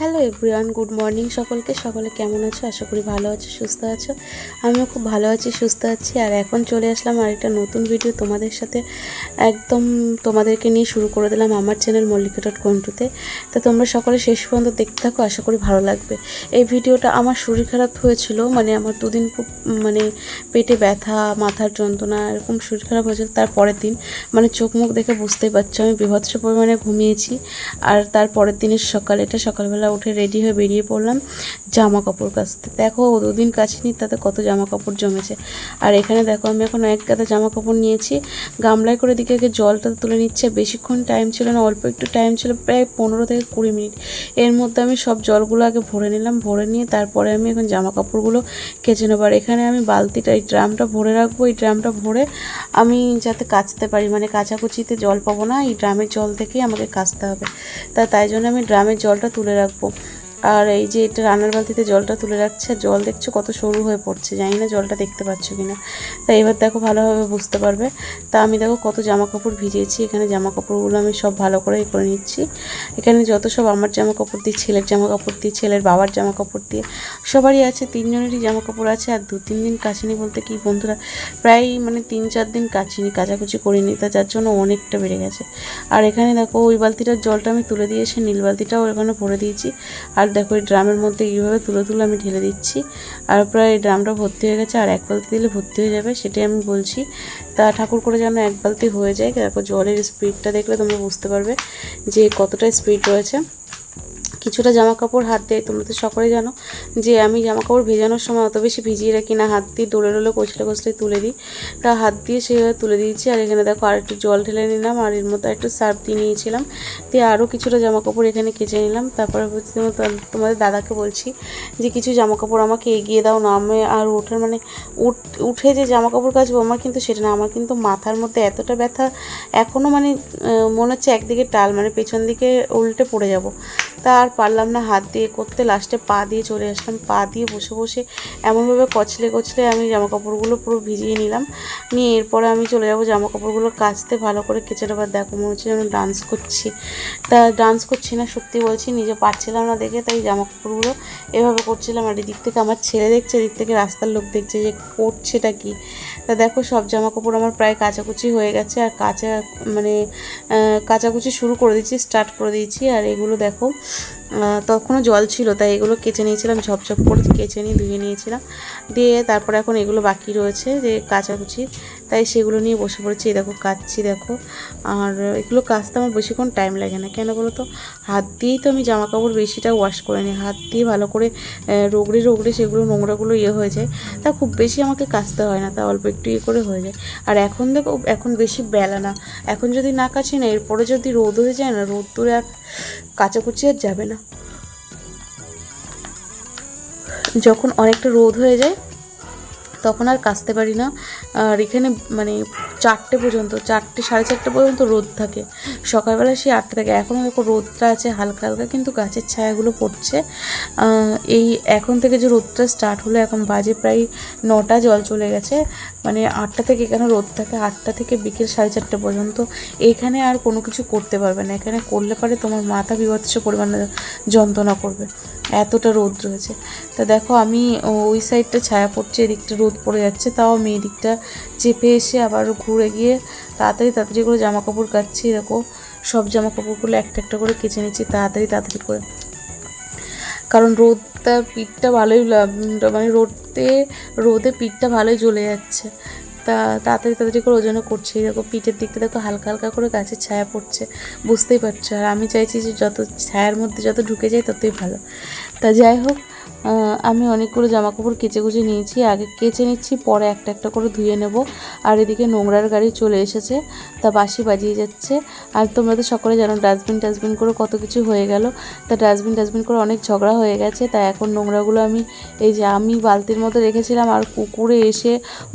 Hello everyone, good morning সকলকে। সকলে কেমন আছো? আশা করি ভালো আছো, সুস্থ আছো। আমিও খুব ভালো আছি, সুস্থ আছি। আর এখন চলে আসলাম আর একটা নতুন ভিডিও তোমাদের সাথে। একদম তোমাদেরকে নিয়ে শুরু করে দিলাম আমার চ্যানেল মল্লিকা ডট কন্টুতে তা। তোমরা সকলে শেষ পর্যন্ত দেখতে থাকো, আশা করি ভালো লাগবে। এই ভিডিওটা আমার শরীর খারাপ হয়েছিল মানে আমার দুদিন খুব মানে পেটে ব্যথা, মাথার যন্ত্রণা, এরকম শরীর খারাপ হয়েছিল। তার পরের দিন মানে চোখ মুখ দেখে বুঝতেই পারছ, আমি বিভৎস পরিমাণে ঘুমিয়েছি। আর তার পরের দিনের সকাল, এটা সকালবেলা উঠে রেডি হয়ে বেরিয়ে পড়লাম জামা কাপড় কাচতে। দেখো, দুদিন কাচিনি তাতে কত জামা কাপড় জমেছে। আর এখানে দেখো, আমি এখন এক গাদা জামা কাপড় নিয়েছি। গামলায় করে দিকে আগে জলটা তুলে নিচ্ছে। বেশিক্ষণ টাইম ছিল না, অল্প একটু টাইম ছিল, প্রায় পনেরো থেকে কুড়ি মিনিট। এর মধ্যে আমি সব জলগুলো আগে ভরে নিলাম, ভরে নিয়ে তারপরে আমি এখন জামা কাপড়গুলো কেচে নেব। আর এখানে আমি বালতিটা, এই ড্রামটা ভরে রাখব, এই ড্রামটা ভরে আমি যাতে কাচতে পারি মানে কাচাকুচিতে জল পাবো না, এই ড্রামের জল থেকেই আমাকে কাচতে হবে। তা তাই জন্য আমি ড্রামের জলটা তুলে রাখব। people. আর এই যে এটা রান্নার বালতিতে জলটা তুলে রাখছে জল দেখছ কত সরু হয়ে পড়ছে, জানি না জলটা দেখতে পাচ্ছ কি না তা এবার দেখো ভালোভাবে বুঝতে পারবে। তা আমি দেখো কত জামা কাপড় ভিজিয়েছি, এখানে জামা কাপড়গুলো আমি সব ভালো করে করে নিচ্ছি। এখানে যত সব আমার জামা কাপড় দিয়ে, ছেলের জামা কাপড় দিয়ে, ছেলের বাবার জামা কাপড় দিয়ে, সবারই আছে, তিনজনেরই জামা কাপড় আছে, আর দু তিন দিন কাচিনি বলতে কি বন্ধুরা, প্রায় মানে তিন চার দিন কাচিনি, কাচাকুচি করিনি, তা যার জন্য অনেকটা বেড়ে গেছে। আর এখানে দেখো ওই বালতিটার জলটা আমি তুলে দিয়েছি নীল বালতিটাও এখানে ভরে দিয়েছি, আর দেখো, এই ড্রামের মধ্যে কীভাবে তুলে তুলে আমি ঢেলে দিচ্ছি। আর প্রায় ড্রামটা ভর্তি হয়ে গেছে, আর এক বালতি দিলে ভর্তি হয়ে যাবে, সেটাই আমি বলছি। তা ঠাকুর করে যেন এক বালতি হয়ে যায় তারপর জলের স্পিডটা দেখলে তোমরা বুঝতে পারবে যে কতটা স্পিড রয়েছে। কিছুটা জামা কাপড় হাত দেয়, তোমরা তো সকলে জানো যে আমি জামা কাপড় ভেজানোর সময় অত বেশি ভিজিয়ে রাখি না। হাত দিয়ে ডোলে ডোলে কচলে কচলে তুলে দিই। তা হাত দিয়ে সেভাবে তুলে দিয়েছি। আর এখানে দেখো আর একটু জল ঢেলে নিলাম আর এর মতো একটু সার্ফ দিয়ে নিয়েছিলাম। দিয়ে আরও কিছুটা জামা কাপড় এখানে কেচে নিলাম। তারপরে তোমাদের দাদাকে বলছি যে কিছু জামা কাপড় আমাকে এগিয়ে দাও না। আমি আর ওঠার মানে উঠ- উঠে যে জামা কাপড় কাচবো আমার কিন্তু সেটা না। আমার কিন্তু মাথার মধ্যে এতটা ব্যথা এখনও মানে মনে হচ্ছে একদিকে টাল মানে পেছন দিকে উল্টে পড়ে যাব। তা আর পারলাম না হাত দিয়ে করতে। লাস্টে পা দিয়ে চলে আসলাম। পা দিয়ে বসে বসে এমনভাবে কচলে কচলে আমি জামা কাপড়গুলো পুরো ভিজিয়ে নিলাম। নিয়ে এরপরে আমি চলে যাব জামা কাপড়গুলো কাচতে। ভালো করে কেচে নেবার দেখো, মনে হচ্ছে যেন ডান্স করছি। তা ডান্স করছি না, সত্যি বলছি, নিজে পারছিলাম না দেখে, তাই জামা কাপড়গুলো এভাবে করছিলাম। আর এদিক থেকে আমার ছেলে দেখছে, এদিক থেকে রাস্তার লোক দেখছে যে করছেটা কি। তা দেখো, সব জামা কাপড় আমার প্রায় কাচাকুচি হয়ে গেছে আর কাঁচা মানে কাচাকুচি শুরু করে দিয়েছি, স্টার্ট করে দিয়েছি আর এগুলো দেখো তখনও জল ছিল তাই এগুলো কেচে নিয়েছিলাম, ঝপঝপ করে কেচে নিয়ে ধুয়ে নিয়েছিলাম। দিয়ে তারপরে এখন এগুলো বাকি রয়েছে যে কাচাকুচি, তাই সেগুলো নিয়ে বসে পড়েছি, এই দেখো কাচ্ছি দেখো। আর এগুলো কাচতে আমার বেশিক্ষণ টাইম লাগে না, কেন বলো তো? হাত দিয়েই তো আমি জামা কাপড় বেশিটা ওয়াশ করে নিই হাত দিয়ে ভালো করে রোগড়ে রগড়ে সেগুলো নোংরাগুলো ইয়ে হয়ে যায়, তা খুব বেশি আমাকে কাচতে হয় না, তা অল্প ইয়ে করে হয়ে যায়। আর এখন দেখো, এখন বেশি বেলা না। এখন যদি না কাছি না, এরপরে যদি রোদ হয়ে যায় না, রোদ দূরে আর কাচাকুচি আর যাবে না। যখন অনেকটা রোদ হয়ে যায় তখন আর কাচতে পারি না। আর এখানে মানে চারটে পর্যন্ত, চারটে, সাড়ে চারটে পর্যন্ত রোদ থাকে। সকালবেলা সেই আটটা থাকে এখনও দেখো রোদটা আছে, হালকা হালকা কিন্তু গাছের ছায়াগুলো পড়ছে। এই এখন থেকে যে রোদটা স্টার্ট হলো, এখন বাজে প্রায় নটা, জল চলে গেছে। মানে আটটা থেকে এখানে রোদ থাকে, আটটা থেকে বিকেল সাড়ে চারটে পর্যন্ত। এখানে আর কোনো কিছু করতে পারবে না। এখানে করলে পারে তোমার মাথা বিভৎস পরিমাণে যন্ত্রণা করবে। এতটা রোদ রয়েছে। তা দেখো, আমি ওই সাইডটা ছায়া পড়ছে, এদিকটা রোদ পড়ে যাচ্ছে, তাও আমি এদিকটা চেপে এসে আবার ঘুরে গিয়ে তাড়াতাড়ি তাড়াতাড়ি করে জামা কাপড় কাচ্ছি, দেখো সব জামা কাপড়গুলো একটা একটা করে কেচে নিচ্ছি, তাড়াতাড়ি তাড়াতাড়ি করে। কারণ রোদটা, পিঠটা ভালোই মানে রোদে রোদে পিঠটা ভালোই জ্বলে যাচ্ছে। তা তাড়াতাড়ি তাড়াতাড়ি করে ওজন্য করছি দেখো পিঠের দিকটা দেখো হালকা হালকা করে গাছের ছায়া পড়ছে, বুঝতেই পারছ। আর আমি চাইছি যে যত ছায়ার মধ্যে যত ঢুকে যায় ততই ভালো। তা যাই হোক আমি অনেকগুলো জামা কাপড় কেচে কুচে নিয়েছি। আগে কেচে নিচ্ছি, পরে একটা একটা করে ধুয়ে নেব। আর এদিকে নোংরার গাড়ি চলে এসেছে, তা বাসি বাজিয়ে যাচ্ছে। আর তোমরা তো সকলে জানো, ডাস্টবিন টাস্টবিন করে কত কিছু হয়ে গেল। তা ডাস্টবিন টাস্টবিন করে অনেক ঝগড়া হয়ে গেছে, তা এখন নোংরাগুলো আমি, এই যে আমি বালতির মধ্যে রেখেছিলাম, আর কুকুরে এসে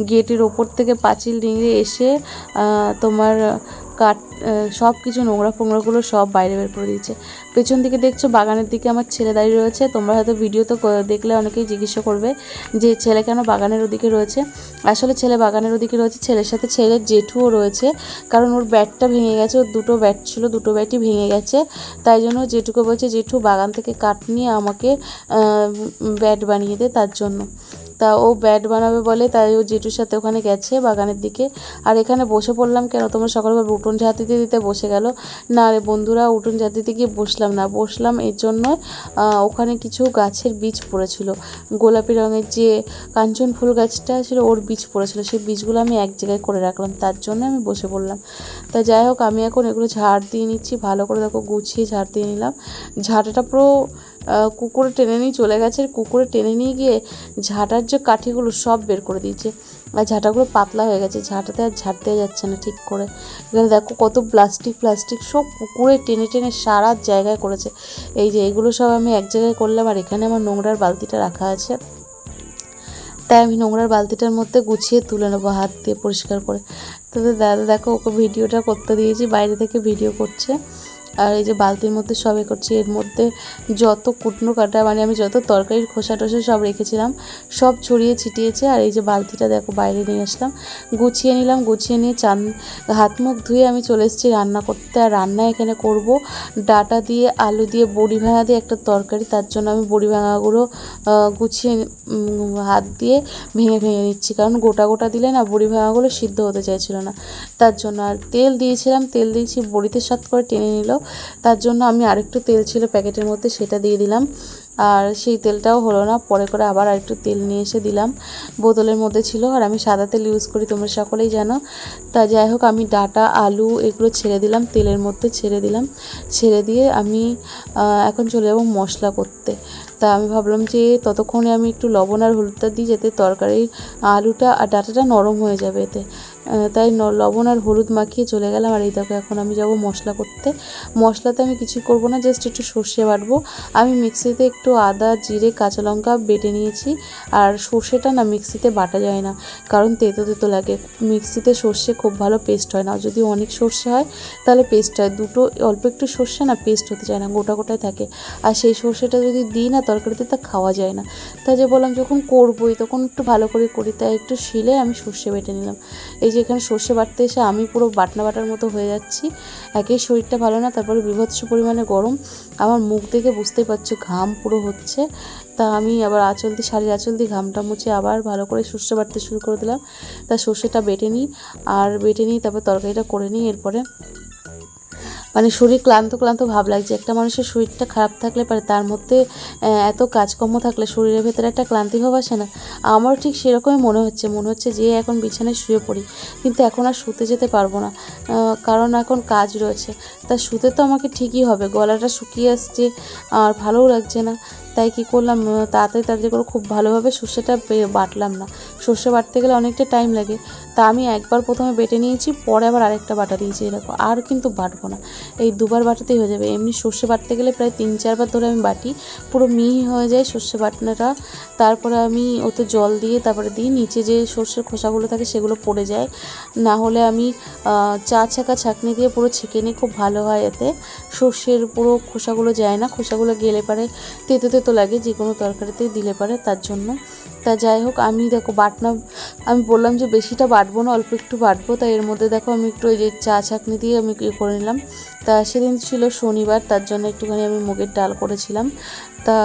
গেটের ওপর থেকে পাঁচিল ডিঙড়ে এসে তোমার কাঠ সব কিছু নোংরা ফোংরাগুলো সব বাইরে বের করে দিয়েছে। পেছন দিকে দেখছ, বাগানের দিকে আমার ছেলে দাঁড়িয়ে রয়েছে। তোমরা হয়তো ভিডিও তো দেখলে অনেকেই জিজ্ঞাসা করবে যে, ছেলে কেন বাগানের ওদিকে রয়েছে? আসলে ছেলে বাগানের ওদিকে রয়েছে, ছেলের সাথে ছেলের জেঠুও রয়েছে। কারণ ওর ব্যাটটা ভেঙে গেছে, ওর দুটো ব্যাট ছিল, দুটো ব্যাটই ভেঙে গেছে। তাই জন্য জেঠুকে বলছে, জেঠু, বাগান থেকে কাঠ নিয়ে আমাকে ব্যাট বানিয়ে দে তার জন্য। তা ও ব্যাট বানাবে বলে, তাই ও জেঠুর সাথে ওখানে গেছে বাগানের দিকে। আর এখানে বসে পড়লাম কেন? তোমরা সকালবেলা উঠোন ঝাঁত দিতে দিতে বসে গেল। না রে বন্ধুরা, উঠোন ঝাঁত দিতে গিয়ে বসলাম না। বসলাম এর জন্য ওখানে কিছু গাছের বীজ পড়েছিল। গোলাপি রঙের যে কাঞ্চন ফুল গাছটা ছিল, ওর বীজ পড়েছিল। সেই বীজগুলো আমি এক জায়গায় করে রাখলাম। তার জন্য আমি বসে পড়লাম। তা যাই হোক, আমি এখন এগুলো ঝাড় দিয়ে নিচ্ছি। ভালো করে দেখো গুছিয়ে ঝাড় দিয়ে নিলাম। ঝাঁটাটা পুরো কুকুরে টেনে নিয়ে চলে গেছে। কুকুরে টেনে নিয়ে গিয়ে ঝাঁটার যে কাঠিগুলো সব বের করে দিয়েছে। আর ঝাঁটাগুলো পাতলা হয়ে গেছে। ঝাঁটাতে আর ঝাঁট দেওয়া যাচ্ছে না ঠিক করে। এখানে দেখো কত প্লাস্টিক প্লাস্টিক সব কুকুরে টেনে টেনে সারা জায়গায় করেছে। এই যে এগুলো সব আমি এক জায়গায় করলাম আর এখানে আমার নোংরার বালতিটা রাখা আছে। তাই আমি নোংরার বালতিটার মধ্যে গুছিয়ে তুলে নেব হাত দিয়ে পরিষ্কার করে। তবে দাদা দেখো ওকে ভিডিওটা করতে দিয়েছি, বাইরে থেকে ভিডিও করছে। আর এই যে বালতির মধ্যে সবে করছি, এর মধ্যে যত কুটনো কাটা মানে আমি যত তরকারির খোসা টোসা সব রেখেছিলাম, সব ছড়িয়ে ছিটিয়েছে, আর এই যে বালতিটা দেখো বাইরে নিয়ে আসলাম। গুছিয়ে নিলাম, গুছিয়ে নিয়ে চান, হাত মুখ ধুয়ে আমি চলে এসেছি রান্না করতে। আর রান্না এখানে করব ডাটা দিয়ে, আলু দিয়ে, বড়ি ভাঙা দিয়ে একটা তরকারি, তার জন্য আমি বড়ি ভাঙাগুলো গুছিয়ে হাত দিয়ে ভেঙে ভেঙে নিচ্ছি। কারণ গোটা গোটা দিলে না বড়ি ভাঙাগুলো সিদ্ধ হতে চাইছিল না। তার জন্য আর তেল দিয়েছিলাম, তেল দিয়েছি, বড়িতে সাথ করে টেনে নিল। তার জন্য আমি আরেকটু তেল ছিল প্যাকেটের মধ্যে, সেটা দিয়ে দিলাম। আর সেই তেলটাও হলো না, পরে করে আবার আরেকটু তেল নিয়ে এসে দিলাম। বোতলের মধ্যে ছিল, আর আমি সাদা তেল ইউজ করি, তোমরা সকলেই জানো। তা যাই হোক, আমি ডাটা, আলু এগুলো ছেড়ে দিলাম, তেলের মধ্যে ছেড়ে দিলাম। ছেড়ে দিয়ে আমি এখন চলে যাব মশলা করতে। তা আমি ভাবলাম যে ততক্ষণে আমি একটু লবণ আর হলুদটা দিই, যাতে তরকারির আলুটা আর ডাটাটা নরম হয়ে যাবে এতে। তাই লবণ আর হলুদ মাখিয়ে চলে গেলাম। আর এই দেখো, এখন আমি যাব মশলা করতে। মশলাতে আমি কিছু করব না, জাস্ট একটু সর্ষে বাটবো। আমি মিক্সিতে একটু আদা, জিরে, কাঁচা লঙ্কা বেটে নিয়েছি। আর সর্ষেটা না মিক্সিতে বাটা যায় না, কারণ তেতো তেতো লাগে। মিক্সিতে সর্ষে খুব ভালো পেস্ট হয় না। যদি অনেক সর্ষে হয়, তাহলে পেস্ট হয়। দুটো, অল্প একটু সর্ষে না পেস্ট হতে চায় না, গোটা গোটায় থাকে। আর সেই সর্ষেটা যদি দিই না তরকারিতে, তা খাওয়া যায় না। তাই যে বললাম, যখন করবোই, তখন একটু ভালো করে করি। তাই একটু শিলে আমি সর্ষে বেটে নিলাম। এই যে এখানে সর্ষে বাটতে এসে আমি পুরো বাটনা বাটার মতো হয়ে যাচ্ছি। একেই শরীরটা ভালো না, তারপরে বিভৎস পরিমাণে গরম। আমার মুখ দেখে বুঝতেই পারছ ঘাম পুরো হচ্ছে। তা আমি আবার আঁচল দিয়ে শাড়ির আঁচল দিয়ে ঘামটা মুছে আবার ভালো করে সর্ষে বাটতে শুরু করে দিলাম। তা সর্ষেটা বেটে নিই, আর বেটে নিই তারপর তরকারিটা করে নিই, এরপরে মানে শরীর ক্লান্ত ক্লান্ত ভাব লাগছে। একটা মানুষের শরীরটা খারাপ থাকলে পারে, তার মধ্যে এত কাজকর্ম থাকলে শরীরের ভেতরে একটা ক্লান্তি ভাব আসে না। আমারও ঠিক সেরকমই মনে হচ্ছে। মনে হচ্ছে যে এখন বিছানায় শুয়ে পড়ি। কিন্তু এখন আর শুতে যেতে পারব না। কারণ এখন কাজ রয়েছে। তা শুতে তো আমাকে ঠিকই হবে। গলাটা শুকিয়ে আসছে আর ভালোও লাগছে না। তাই কী করলাম? তাড়াতাড়ি তাড়াতাড়ি করে খুব ভালোভাবে সর্ষেটা বাটলাম না। সর্ষে বাটতে গেলে অনেকটা টাইম লাগে। তা আমি একবার প্রথমে বেটে নিয়েছি, পরে আবার আরেকটা বাটা দিয়েছি এরকম আর কিন্তু বাটবো না। এই দুবার বাটাতেই হয়ে যাবে। এমনি সর্ষে বাটতে গেলে প্রায় তিন চারবার ধরে আমি বাটি, পুরো মিহি হয়ে যায় সর্ষে বাটনাটা। তারপরে আমি ওতে জল দিয়ে তারপরে দিই, নিচে যে সর্ষের খোসাগুলো থাকে সেগুলো পড়ে যায়। না হলে আমি চা ছাকা ছাঁকনি দিয়ে পুরো ছেঁকে নিই, খুব ভালো হয় এতে। সর্ষের পুরো খোসাগুলো যায় না, খোসাগুলো গেলে পারে, তেতো তেতো লাগে, যে কোনো তরকারিতে দিলে পারে, তার জন্য। তা যাই হোক, আমি দেখো বাটনা, আমি বললাম যে বেশিটা বাটবো না, অল্প একটু বাটবো। তাই এর মধ্যে দেখো আমি একটু ওই যে চা ছাকনি দিয়ে আমি ইয়ে করে নিলাম। তা সেদিন ছিল শনিবার, তার জন্য একটুখানি আমি মুগের ডাল করেছিলাম। তা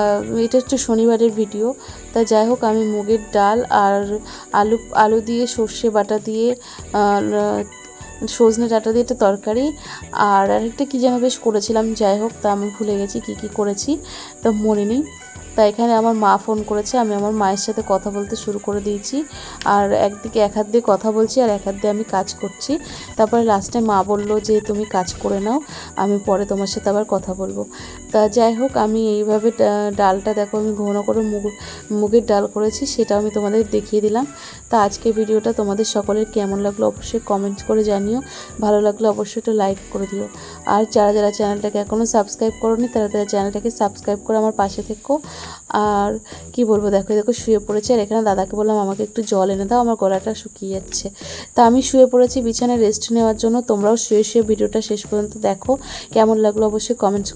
এটা হচ্ছে শনিবারের ভিডিও। তা যাই হোক, আমি মুগের ডাল আর আলু আলু দিয়ে সর্ষে বাটা দিয়ে সজনে ডাটা দিয়ে একটা তরকারি আর আরেকটা কী যেন বেশ করেছিলাম। যাই হোক, তা আমি ভুলে গেছি কী কী করেছি। তা মনে নেই। তা এখানে আমার মা ফোন করেছে, আমি আমার মায়ের সাথে কথা বলতে শুরু করে দিয়েছি। আর একদিকে এক হাত দিয়ে কথা বলছি, আর এক হাত দিয়ে আমি কাজ করছি। তারপরে লাস্টে মা বলল যে, তুমি কাজ করে নাও, আমি পরে তোমার সাথে আবার কথা বলব। তা যাই হোক, আমি এইভাবে ডালটা দেখো, আমি ঘন করে মুগ, মুগের ডাল করেছি সেটা আমি তোমাদের দেখিয়ে দিলাম। তা আজকে ভিডিওটা তোমাদের সকলের কেমন লাগল অবশ্যই কমেন্ট করে জানিও। ভালো লাগলে অবশ্যই একটু লাইক করে দিও। আর যারা যারা চ্যানেলটাকে এখনও সাবস্ক্রাইব করোনি, তারা তারা চ্যানেলটাকে সাবস্ক্রাইব করে আমার পাশে থেকো। আর কি বলব, দেখো দেখো, শুয়ে পড়েছে। আর এখানে দাদাকে বললাম, আমাকে একটু জল এনে দাও, আমার গলাটা শুকিয়ে যাচ্ছে। তা আমি শুয়ে পড়েছি বিছানায় রেস্ট নেওয়ার জন্য। তোমরাও শুয়ে শুয়ে ভিডিওটা শেষ পর্যন্ত দেখো। কেমন লাগল অবশ্যই কমেন্টস